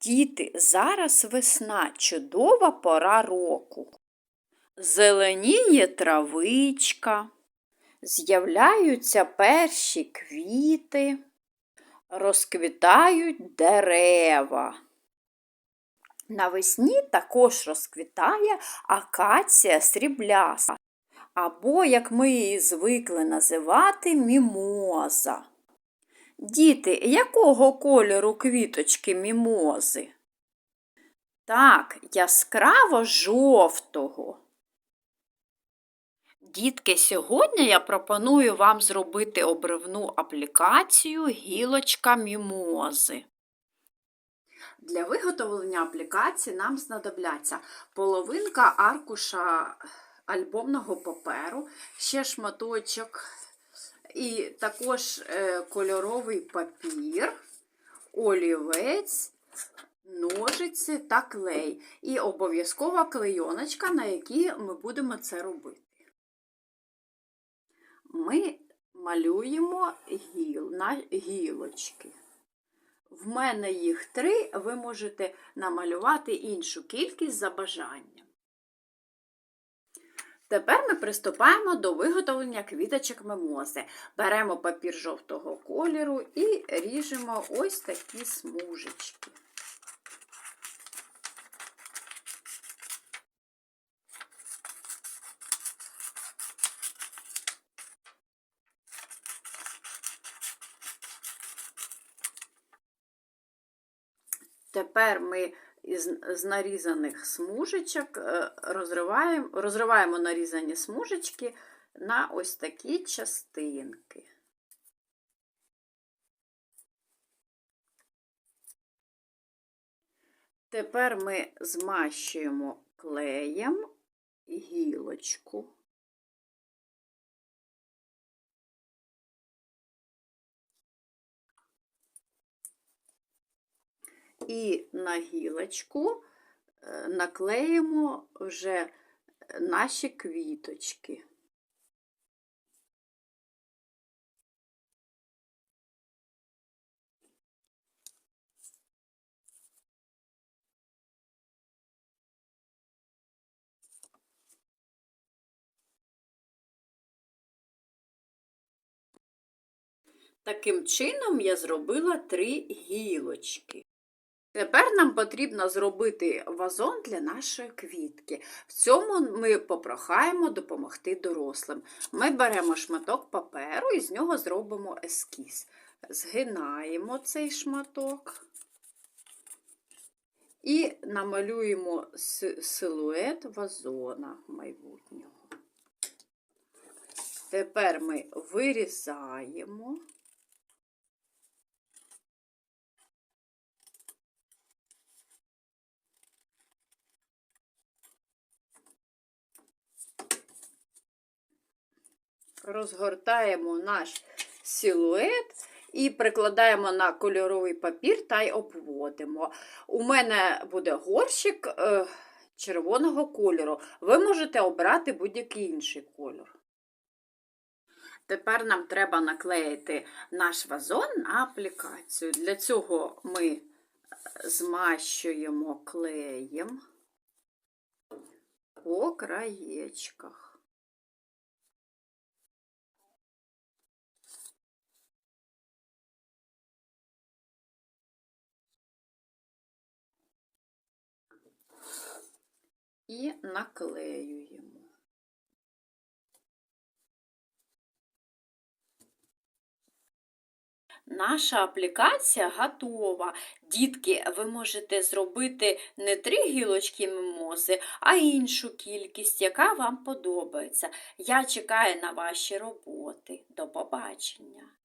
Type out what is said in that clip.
Діти, зараз весна чудова пора року. Зеленіє травичка, з'являються перші квіти, розквітають дерева. Навесні також розквітає акація срібляста, або, як ми її звикли називати, мімоза. Діти, якого кольору квіточки мімози? Так, яскраво жовтого. Дітки, сьогодні я пропоную вам зробити обривну аплікацію гілочка мімози. Для виготовлення аплікації нам знадобляться половинка аркуша альбомного паперу, ще шматочок і також е, кольоровий папір, олівець, ножиці та клей. І обов'язкова клейоночка, на якій ми будемо це робити. Ми малюємо гіл, на гілочки. В мене їх три, ви можете намалювати іншу кількість за бажанням. Тепер ми приступаємо до виготовлення квіточок мимози. Беремо папір жовтого кольору і ріжемо ось такі смужечки. Тепер ми з нарізаних смужечок е, розриваємо, розриваємо нарізані смужечки на ось такі частинки. Тепер ми змащуємо клеєм гілочку. І на гілочку е, наклеїмо вже наші квіточки. Таким чином я зробила три гілочки. Тепер нам потрібно зробити вазон для нашої квітки. В цьому ми попрохаємо допомогти дорослим. Ми беремо шматок паперу і з нього зробимо ескіз. Згинаємо цей шматок і намалюємо силует вазона майбутнього. Тепер ми вирізаємо. Розгортаємо наш силует і прикладаємо на кольоровий папір та й обводимо. У мене буде горщик е, червоного кольору. Ви можете обрати будь-який інший кольор. Тепер нам треба наклеїти наш вазон на аплікацію. Для цього ми змащуємо клеєм по краєчках. І наклеюємо. Наша аплікація готова. Дітки, ви можете зробити не три гілочки мимози, а іншу кількість, яка вам подобається. Я чекаю на ваші роботи. До побачення!